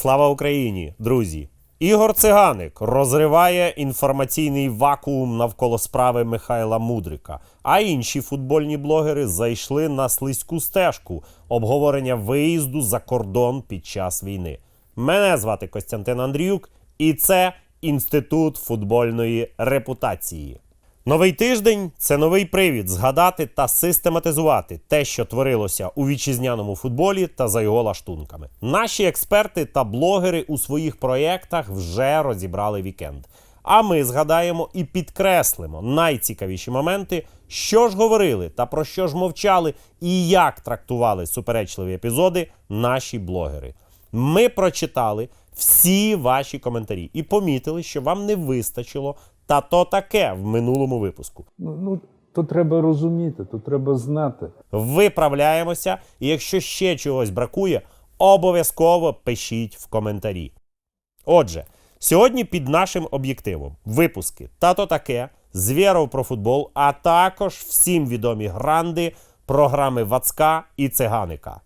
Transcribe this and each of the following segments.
Слава Україні, друзі! Ігор Циганик розриває інформаційний вакуум навколо справи Михайла Мудрика. А інші футбольні блогери зайшли на слизьку стежку обговорення виїзду за кордон під час війни. Мене звати Костянтин Андріюк, і це інститут футбольної репутації. Новий тиждень це новий привід згадати та систематизувати те, що творилося у вітчизняному футболі та за його лаштунками. Наші експерти та блогери у своїх проєктах вже розібрали вікенд. А ми згадаємо і підкреслимо найцікавіші моменти, що ж говорили та про що ж мовчали, і як трактували суперечливі епізоди наші блогери. Ми прочитали всі ваші коментарі і помітили, що вам не вистачило та то таке в минулому випуску. Ну, ну то треба розуміти, то треба знати. Виправляємося, і якщо ще чогось бракує, обов'язково пишіть в коментарі. Отже, сьогодні під нашим об'єктивом випуски Тато таке, Звєров про футбол, а також всім відомі гранди, програми Вацка і Циганика.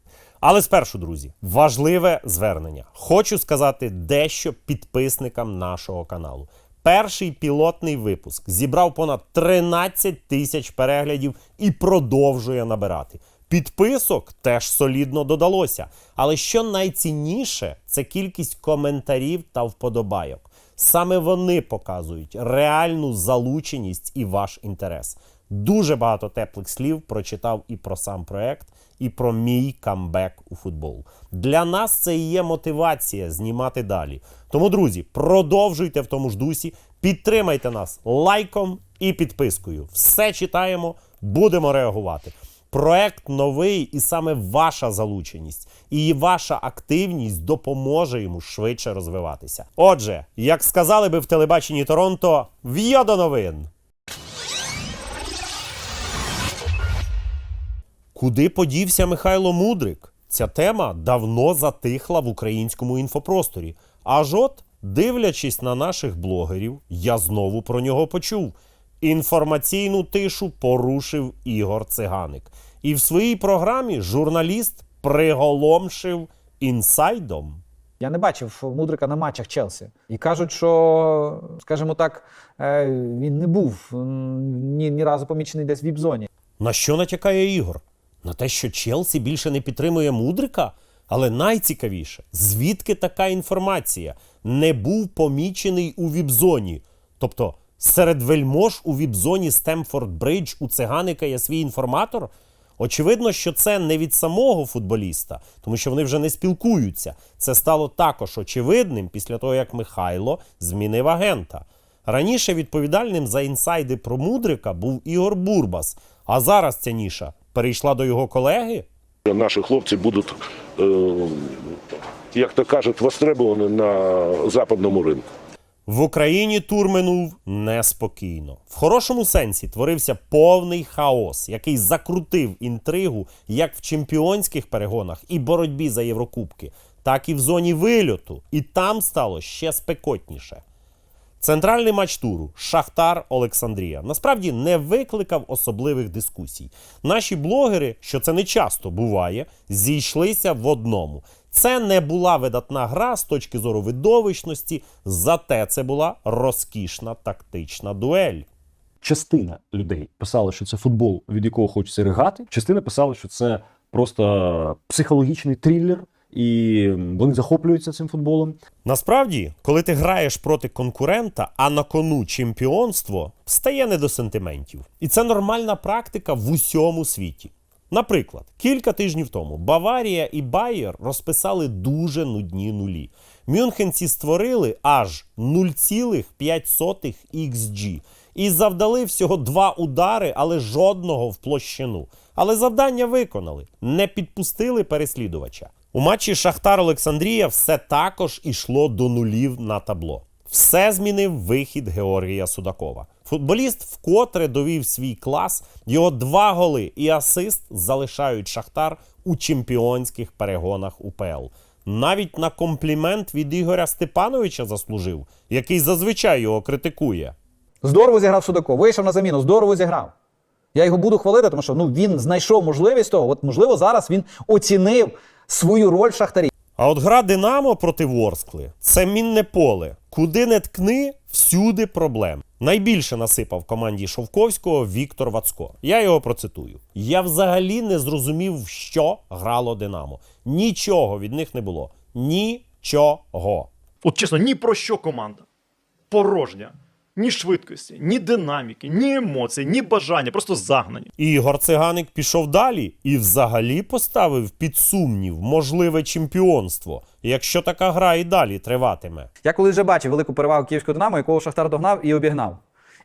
Але спершу, друзі, важливе звернення. Хочу сказати дещо підписникам нашого каналу. Перший пілотний випуск зібрав понад 13 тисяч переглядів і продовжує набирати. Підписок теж солідно додалося. Але що найцінніше, це кількість коментарів та вподобайок. Саме вони показують реальну залученість і ваш інтерес. Дуже багато теплих слів прочитав і про сам проект, і про мій камбек у футбол. Для нас це і є мотивація знімати далі. Тому, друзі, продовжуйте в тому ж дусі, підтримайте нас лайком і підпискою. Все читаємо, будемо реагувати. Проект новий, і саме ваша залученість і ваша активність допоможе йому швидше розвиватися. Отже, як сказали би в телебаченні Торонто, в'йо до новин! Куди подівся Михайло Мудрик? Ця тема давно затихла в українському інфопросторі. Аж от, дивлячись на наших блогерів, я знову про нього почув. Інформаційну тишу порушив Ігор Циганик. І в своїй програмі журналіст приголомшив інсайдом. Я не бачив Мудрика на матчах Челсі. І кажуть, що, скажімо так, е, він не був ні, ні разу помічений десь в віп-зоні. На що натякає Ігор? На те, що Челсі більше не підтримує Мудрика? Але найцікавіше, звідки така інформація не був помічений у віп-зоні? Тобто серед вельмож у віп-зоні Стемфорд Бридж у циганика є свій інформатор? Очевидно, що це не від самого футболіста, тому що вони вже не спілкуються. Це стало також очевидним після того, як Михайло змінив агента. Раніше відповідальним за інсайди про Мудрика був Ігор Бурбас, а зараз ця ніша перейшла до його колеги. Наші хлопці будуть, е, як то кажуть, востребовані на западному ринку. В Україні тур минув неспокійно. В хорошому сенсі творився повний хаос, який закрутив інтригу як в чемпіонських перегонах і боротьбі за Єврокубки, так і в зоні вильоту. І там стало ще спекотніше. Центральний матч туру Шахтар Олександрія насправді не викликав особливих дискусій. Наші блогери, що це не часто буває, зійшлися в одному. Це не була видатна гра з точки зору видовищності, зате це була розкішна тактична дуель. частина людей писала, що це футбол, від якого хочеться ригати. Частина писала, що це просто психологічний трилер, і вони захоплюються цим футболом. Насправді, коли ти граєш проти конкурента, а на кону чемпіонство, стає не до сентиментів. І це нормальна практика в усьому світі. Наприклад, кілька тижнів тому Баварія і Байер розписали дуже нудні нулі. Мюнхенці створили аж 0,5 XG і завдали всього два удари, але жодного в площину. Але завдання виконали, не підпустили переслідувача. У матчі Шахтар Олександрія все також ішло до нулів на табло. Все змінив вихід Георгія Судакова. Футболіст вкотре довів свій клас. Його два голи і асист залишають Шахтар у чемпіонських перегонах УПЛ. Навіть на комплімент від Ігоря Степановича заслужив, який зазвичай його критикує. Здорово зіграв Судаков. Вийшов на заміну, здорово зіграв. Я його буду хвалити, тому що ну, він знайшов можливість того. От, можливо, зараз він оцінив свою роль Шахтарі. А от гра Динамо проти Ворскли це мінне поле. Куди не ткни, всюди проблем. Найбільше насипав команді Шовковського Віктор Вацко. Я його процитую. Я взагалі не зрозумів, в що грало Динамо. Нічого від них не було. Нічого. От чесно, ні про що команда. Порожня. Ні швидкості, ні динаміки, ні емоцій, ні бажання, просто загнані. Ігор Циганик пішов далі і взагалі поставив під сумнів можливе чемпіонство, якщо така гра і далі триватиме. Я коли вже бачив велику перевагу київського Динамо, якого Шахтар догнав і обігнав.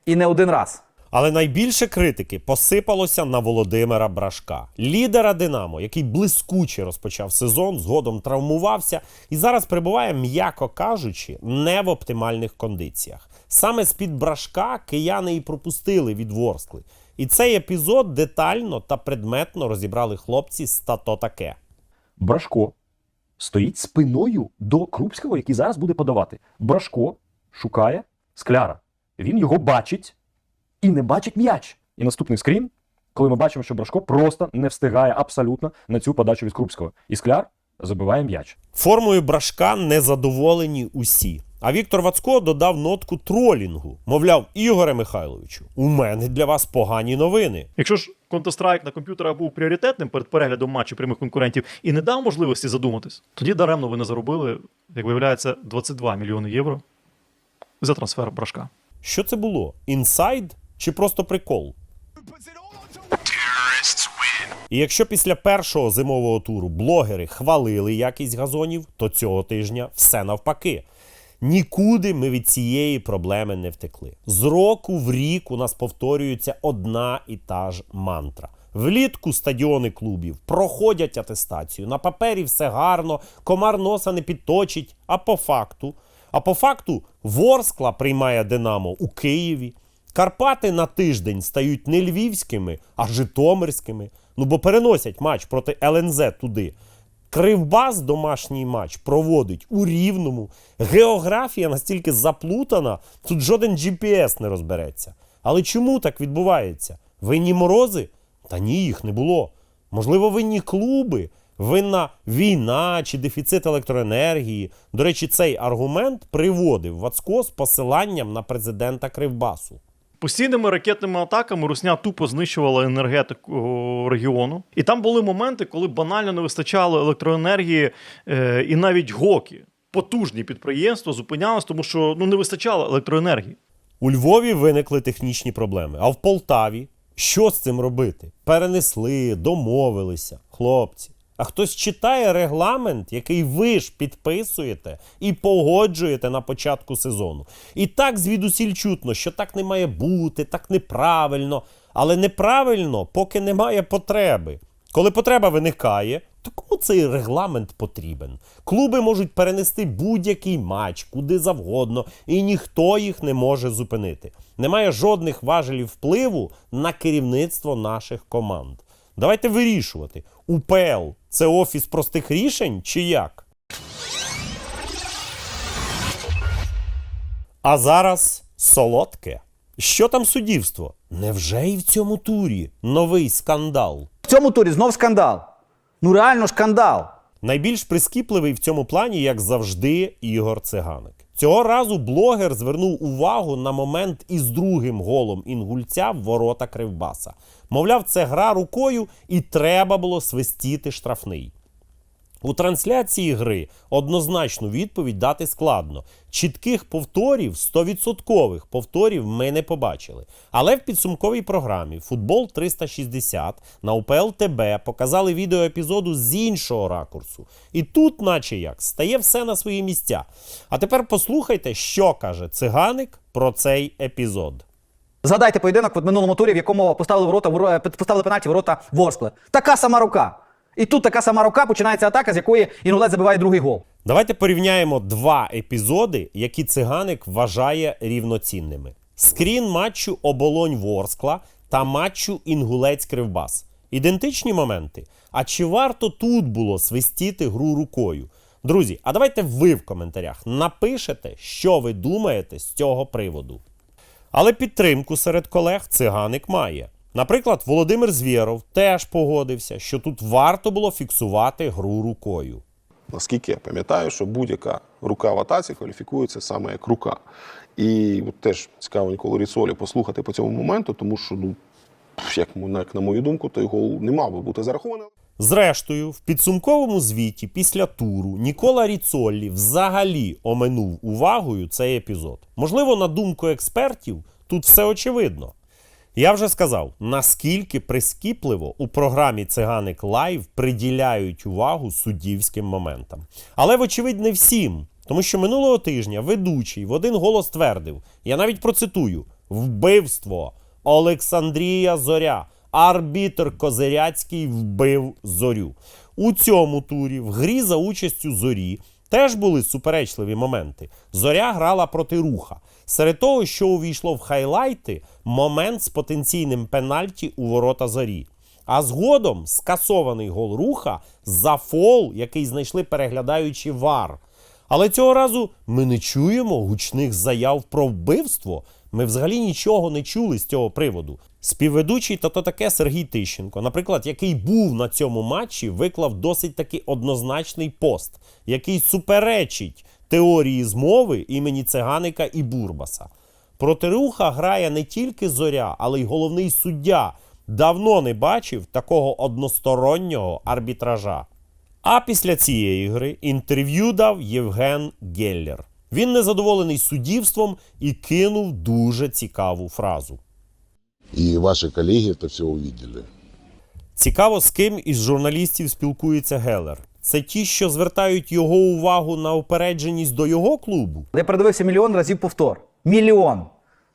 І не один раз. Але найбільше критики посипалося на Володимира Брашка, лідера Динамо, який блискуче розпочав сезон, згодом травмувався і зараз перебуває, м'яко кажучи, не в оптимальних кондиціях. Саме з-під Брашка кияни і пропустили від Ворскли. І цей епізод детально та предметно розібрали хлопці з «Та-то таке. Брашко стоїть спиною до Крупського, який зараз буде подавати. Брашко шукає скляра. Він його бачить і не бачить м'яч. І наступний скрін, коли ми бачимо, що Брашко просто не встигає абсолютно на цю подачу від Крупського. І скляр забиває м'яч. Формою брашка незадоволені усі. А Віктор Вацко додав нотку тролінгу. Мовляв, Ігоре Михайловичу, у мене для вас погані новини. Якщо ж Counter-Strike на комп'ютерах був пріоритетним перед переглядом матчів прямих конкурентів і не дав можливості задуматись, тоді даремно ви не заробили, як виявляється, 22 мільйони євро за трансфер брашка. Що це було? Інсайд чи просто прикол? І якщо після першого зимового туру блогери хвалили якість газонів, то цього тижня все навпаки. Нікуди ми від цієї проблеми не втекли. З року в рік у нас повторюється одна і та ж мантра. Влітку стадіони клубів проходять атестацію. На папері все гарно, комар носа не підточить. А по факту, а по факту Ворскла приймає Динамо у Києві. Карпати на тиждень стають не львівськими, а житомирськими. Ну бо переносять матч проти ЛНЗ туди. Кривбас домашній матч проводить у рівному. Географія настільки заплутана, тут жоден GPS не розбереться. Але чому так відбувається? Винні морози? Та ні, їх не було. Можливо, винні клуби, винна війна чи дефіцит електроенергії. До речі, цей аргумент приводив Вацко з посиланням на президента Кривбасу. Постійними ракетними атаками Русня тупо знищувала енергетику регіону. І там були моменти, коли банально не вистачало електроенергії е, і навіть гоки. Потужні підприємства зупинялись, тому що ну, не вистачало електроенергії. У Львові виникли технічні проблеми. А в Полтаві що з цим робити? Перенесли, домовилися, хлопці. А хтось читає регламент, який ви ж підписуєте і погоджуєте на початку сезону. І так звідусіль чутно, що так не має бути, так неправильно. Але неправильно, поки немає потреби. Коли потреба виникає, то кому цей регламент потрібен? Клуби можуть перенести будь-який матч куди завгодно, і ніхто їх не може зупинити. Немає жодних важелів впливу на керівництво наших команд. Давайте вирішувати. УПЛ це офіс простих рішень чи як? А зараз солодке. Що там суддівство? Невже і в цьому турі новий скандал? В цьому турі знов скандал. Ну реально скандал. Найбільш прискіпливий в цьому плані, як завжди, Ігор Циганик. Цього разу блогер звернув увагу на момент із другим голом інгульця в ворота Кривбаса. Мовляв, це гра рукою і треба було свистіти штрафний. У трансляції гри однозначну відповідь дати складно. Чітких повторів, 100% повторів ми не побачили. Але в підсумковій програмі Футбол 360 на УПЛ ТБ показали відео епізоду з іншого ракурсу. І тут, наче як, стає все на свої місця. А тепер послухайте, що каже циганик про цей епізод. Згадайте поєдинок в минулому турі, в якому поставили ворота воро- поставили пенальті ворота Ворскли. Така сама рука. І тут така сама рука починається атака, з якої інгулець забиває другий гол. Давайте порівняємо два епізоди, які циганик вважає рівноцінними: скрін матчу Оболонь Ворскла та матчу Інгулець Кривбас. Ідентичні моменти. А чи варто тут було свистіти гру рукою? Друзі, а давайте ви в коментарях напишете, що ви думаєте з цього приводу. Але підтримку серед колег циганик має. Наприклад, Володимир Звєров теж погодився, що тут варто було фіксувати гру рукою. Наскільки я пам'ятаю, що будь-яка рука в атаці кваліфікується саме як рука. І от теж цікаво Ніколу Ріцолі послухати по цьому моменту, тому що, ну, як, як на мою думку, той гол не мав би бути зарахований. Зрештою, в підсумковому звіті після туру Нікола Ріцоллі взагалі оминув увагою цей епізод. Можливо, на думку експертів, тут все очевидно. Я вже сказав, наскільки прискіпливо у програмі Циганик Лайв приділяють увагу суддівським моментам. Але, вочевидь, не всім. Тому що минулого тижня ведучий в один голос твердив: я навіть процитую: вбивство Олександрія Зоря. Арбітр Козиряцький вбив зорю. У цьому турі в грі за участю зорі теж були суперечливі моменти. Зоря грала проти руха. Серед того, що увійшло в хайлайти, момент з потенційним пенальті у ворота зорі. А згодом скасований гол руха за фол, який знайшли переглядаючи вар. Але цього разу ми не чуємо гучних заяв про вбивство. Ми взагалі нічого не чули з цього приводу. Співведучий та то таке Сергій Тищенко, наприклад, який був на цьому матчі, виклав досить таки однозначний пост, який суперечить теорії змови імені Циганика і Бурбаса. Проти руха грає не тільки зоря, але й головний суддя. Давно не бачив такого одностороннього арбітража. А після цієї гри інтерв'ю дав Євген Геллер. Він незадоволений суддівством і кинув дуже цікаву фразу. И ваши коллеги это все увидели. Цікаво, з ким із журналістів спілкується Геллер. Це ті, що звертають його увагу на упередженість до його клубу. Я передивився мільйон разів повтор. Мільйон.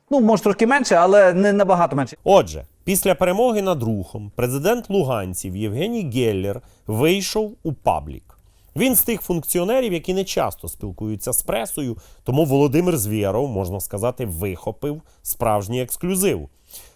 Ну, може трошки менше, але не набагато менше. Отже, після перемоги над рухом президент Луганців Євгеній Геллер вийшов у паблік. Він з тих функціонерів, які не часто спілкуються з пресою, тому Володимир Звєров, можна сказати, вихопив справжній ексклюзив.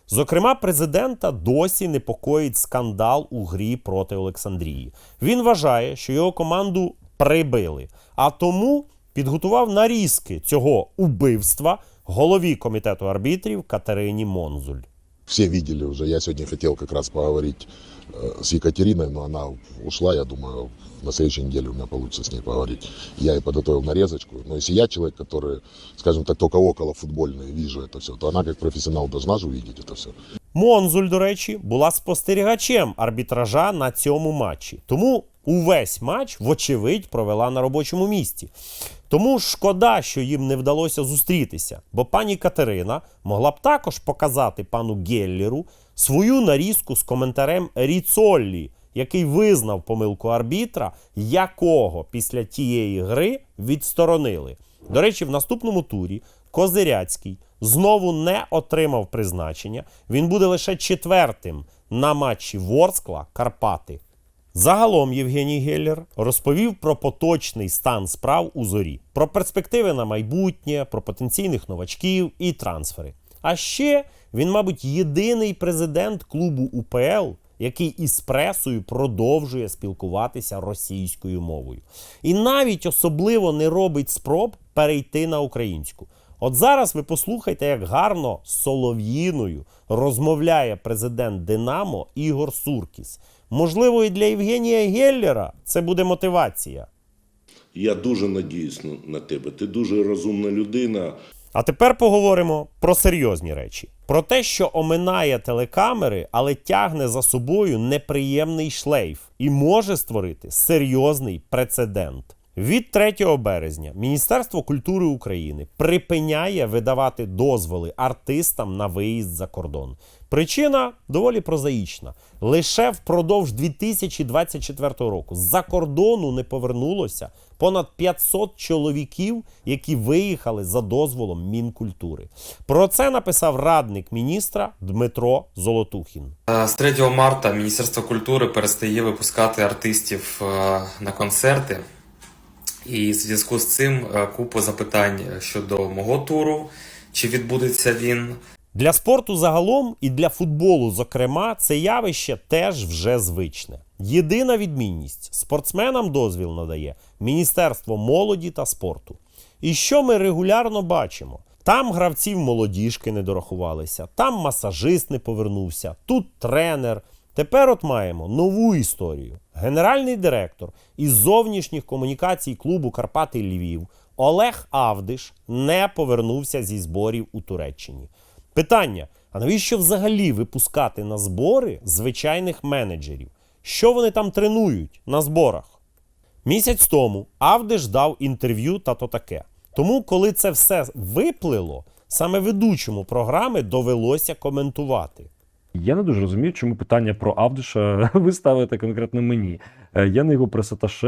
Зокрема, президента досі непокоїть скандал у грі проти Олександрії. Він вважає, що його команду прибили, а тому підготував нарізки цього убивства голові комітету арбітрів Катерині Монзуль Все видели уже. Я сегодня хотел как раз поговорить э, с Екатериной, но она ушла. Я думаю, на следующей неделе у меня получится с ней поговорить. Я ей подготовил нарезочку. Но если я человек, который, скажем так, только около футбольный, вижу это все, то она как профессионал должна же увидеть это все. Монзуль, до речі, була спостерігачем арбітража на цьому матчі. Тому увесь матч, вочевидь, провела на робочому місці. Тому шкода, що їм не вдалося зустрітися, бо пані Катерина могла б також показати пану Геллеру свою нарізку з коментарем Ріцоллі, який визнав помилку арбітра, якого після тієї гри відсторонили. До речі, в наступному турі Козиряцький знову не отримав призначення. Він буде лише четвертим на матчі Ворскла Карпати. Загалом Євгеній Геллер розповів про поточний стан справ у зорі, про перспективи на майбутнє, про потенційних новачків і трансфери. А ще він, мабуть, єдиний президент клубу УПЛ, який із пресою продовжує спілкуватися російською мовою. І навіть особливо не робить спроб перейти на українську. От зараз ви послухайте, як гарно з Солов'їною розмовляє президент Динамо Ігор Суркіс. Можливо, і для Євгенія Геллера це буде мотивація. Я дуже надіюсь на, тебе. Ти дуже розумна людина. А тепер поговоримо про серйозні речі: про те, що оминає телекамери, але тягне за собою неприємний шлейф і може створити серйозний прецедент. Від 3 березня Міністерство культури України припиняє видавати дозволи артистам на виїзд за кордон. Причина доволі прозаїчна. Лише впродовж 2024 року з-за кордону не повернулося понад 500 чоловіків, які виїхали за дозволом Мінкультури. Про це написав радник міністра Дмитро Золотухін. Е, З 3 марта Міністерство культури перестає випускати артистів е, на концерти. І в зв'язку з цим е, купа запитань щодо мого туру, чи відбудеться він, Для спорту загалом і для футболу, зокрема, це явище теж вже звичне. Єдина відмінність спортсменам дозвіл надає Міністерство молоді та спорту. І що ми регулярно бачимо? Там гравців молодіжки не дорахувалися, там масажист не повернувся, тут тренер. Тепер от маємо нову історію. Генеральний директор із зовнішніх комунікацій клубу Карпати Львів Олег Авдиш не повернувся зі зборів у Туреччині. Питання: а навіщо взагалі випускати на збори звичайних менеджерів? Що вони там тренують на зборах? Місяць тому Авдиш дав інтерв'ю та то таке. Тому, коли це все виплило, саме ведучому програми довелося коментувати. Я не дуже розумію, чому питання про Авдиша ви ставите конкретно мені. Е, Я не його пресаташе,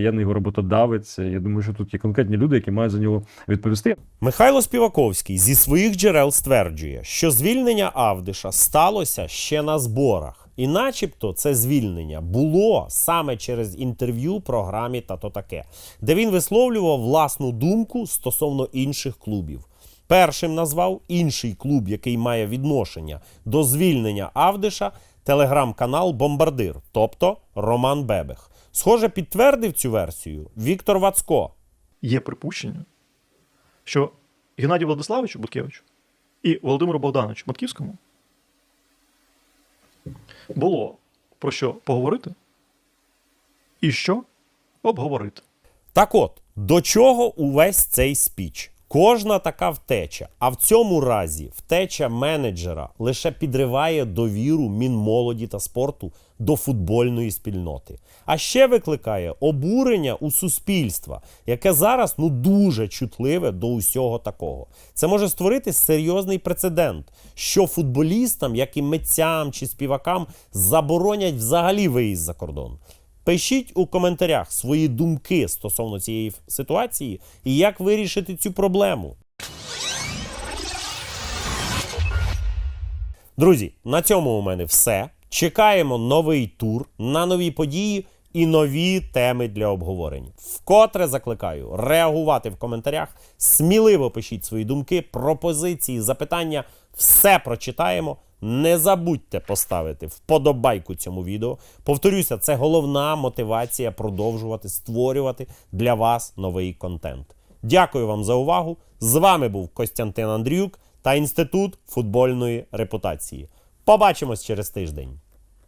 я не його роботодавець. Я думаю, що тут є конкретні люди, які мають за нього відповісти. Михайло Співаковський зі своїх джерел стверджує, що звільнення Авдиша сталося ще на зборах. І начебто це звільнення було саме через інтерв'ю програмі та то таке, де він висловлював власну думку стосовно інших клубів. Першим назвав інший клуб, який має відношення до звільнення Авдиша, телеграм-канал Бомбардир, тобто Роман Бебех. Схоже, підтвердив цю версію Віктор Вацко. Є припущення, що Геннадію Владиславовичу Буткевичу і Володимиру Богдановичу Матківському було про що поговорити і що обговорити. Так от, до чого увесь цей спіч? Кожна така втеча, а в цьому разі втеча менеджера лише підриває довіру Мінмолоді та спорту до футбольної спільноти. А ще викликає обурення у суспільства, яке зараз ну дуже чутливе до усього такого. Це може створити серйозний прецедент, що футболістам, як і митцям чи співакам, заборонять взагалі виїзд за кордон. Пишіть у коментарях свої думки стосовно цієї ситуації і як вирішити цю проблему. Друзі, на цьому у мене все. Чекаємо новий тур на нові події і нові теми для обговорень. Вкотре закликаю реагувати в коментарях. Сміливо пишіть свої думки, пропозиції, запитання. Все прочитаємо. Не забудьте поставити вподобайку цьому відео. Повторюся, це головна мотивація продовжувати створювати для вас новий контент. Дякую вам за увагу. З вами був Костянтин Андрюк та Інститут футбольної репутації. Побачимось через тиждень.